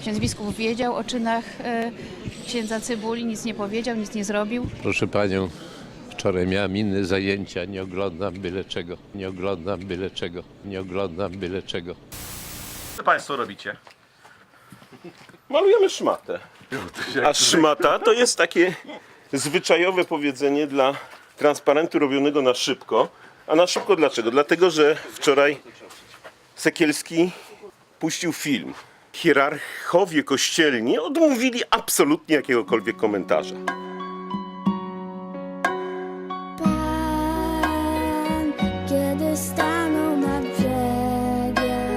ksiądz biskup wiedział o czynach e, księdza Cybuli, nic nie powiedział, nic nie zrobił. Proszę panią, wczoraj miałem inne zajęcia, nie oglądam byle czego, nie oglądam byle czego, nie oglądam byle czego. Co Państwo robicie? Malujemy szmatę. A szmata to jest takie zwyczajowe powiedzenie dla transparentu robionego na szybko. A na szybko dlaczego? Dlatego, że wczoraj Sekielski puścił film. Hierarchowie kościelni odmówili absolutnie jakiegokolwiek komentarza. Pan, kiedy stanął nad brzegiem,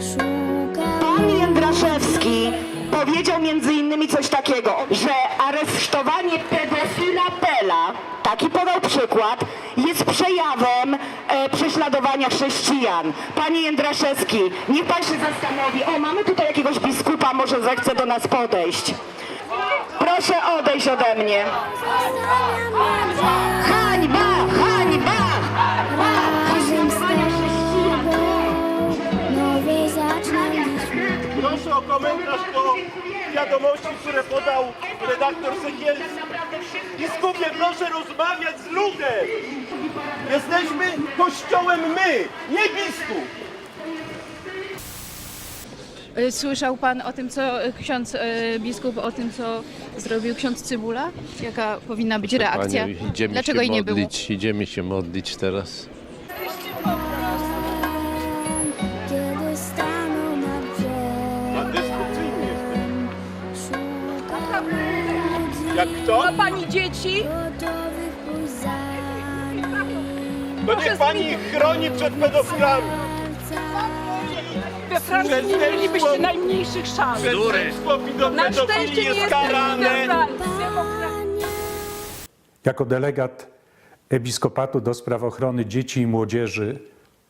szukał... Pan Jędraszewski powiedział między innymi coś takiego, że aresztowanie pedofila Pela, taki podał przykład, jest przejawem prześladowania chrześcijan. Panie Jędraszewski, niech pan się zastanowi, o mamy tutaj jakiegoś biskupa, może zechce do nas podejść. Proszę odejść ode mnie. Hańba, hańba! Proszę o komentarz do wiadomości, które podał redaktor Sekielski. Biskupie, proszę rozmawiać z ludem! Jesteśmy kościołem my, nie biskup! E, Słyszał pan o tym, co ksiądz e, biskup, o tym, co zrobił ksiądz Cybula? Jaka powinna być reakcja? Panią, idziemy Dlaczego się jej nie było? modlić, idziemy się modlić teraz. Jak kto? Pani dzieci? To niech pani ich chroni przed pedofilami. We Francji nie mielibyście najmniejszych szans. Przestępstwo Na szczęście pedofilii nie jest jesteśmy karane. Jako delegat Episkopatu do spraw ochrony dzieci i młodzieży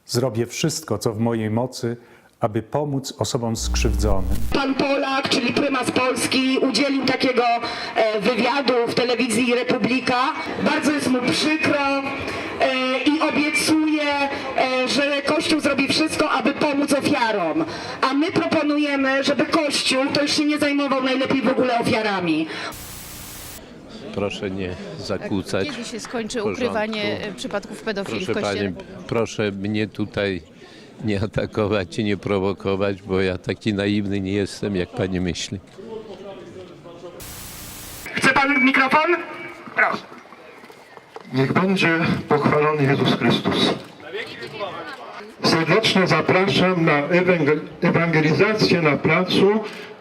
zrobię wszystko, co w mojej mocy, aby pomóc osobom skrzywdzonym. Pan Polak, czyli prymas Polski, udzielił takiego e, wywiadu w telewizji Republika. Bardzo jest mu przykro e, i obiecuje, e, że Kościół zrobi wszystko, aby pomóc ofiarom. A my proponujemy, żeby Kościół to już się nie zajmował najlepiej w ogóle ofiarami. Proszę nie zakłócać. Kiedy się skończy porządku. ukrywanie przypadków pedofilii Proszę w kościele? pani, proszę mnie tutaj nie atakować i nie prowokować, bo ja taki naiwny nie jestem, jak pani myśli. Chce pan mikrofon? Proszę. Niech będzie pochwalony Jezus Chrystus. Serdecznie zapraszam na ewangel- ewangelizację na placu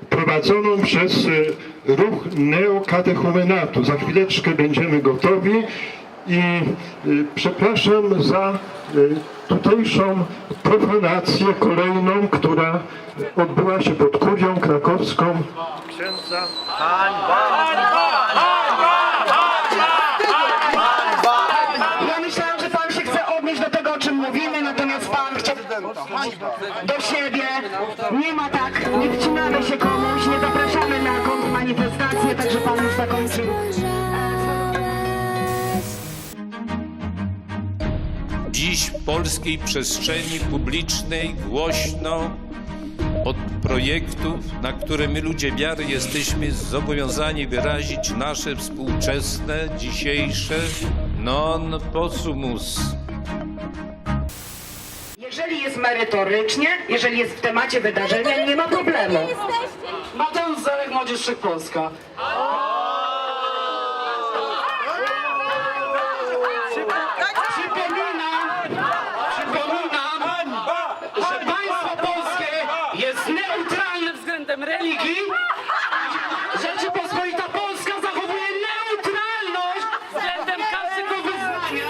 prowadzoną przez y, ruch neokatechumenatu. Za chwileczkę będziemy gotowi i y, przepraszam za y, tutejszą profanację kolejną, która odbyła się pod kurią krakowską księdza Ja myślałam, że pan się chce odnieść do tego, o czym mówimy, natomiast pan chce do siebie. Nie ma tak, nie wcinamy się komuś, nie zapraszamy na kontrmanifestację, także pan już zakończył. Dziś w polskiej przestrzeni publicznej głośno od projektów, na które my ludzie wiary jesteśmy zobowiązani wyrazić nasze współczesne, dzisiejsze non possumus. Jeżeli jest merytorycznie, jeżeli jest w temacie wydarzenia, nie ma problemu. Mateusz Zarek, Młodzież Wszechpolska. Przypominam, przypominam, że państwo polskie jest neutralne względem religii. Rzeczypospolita Polska zachowuje neutralność względem każdego wyznania.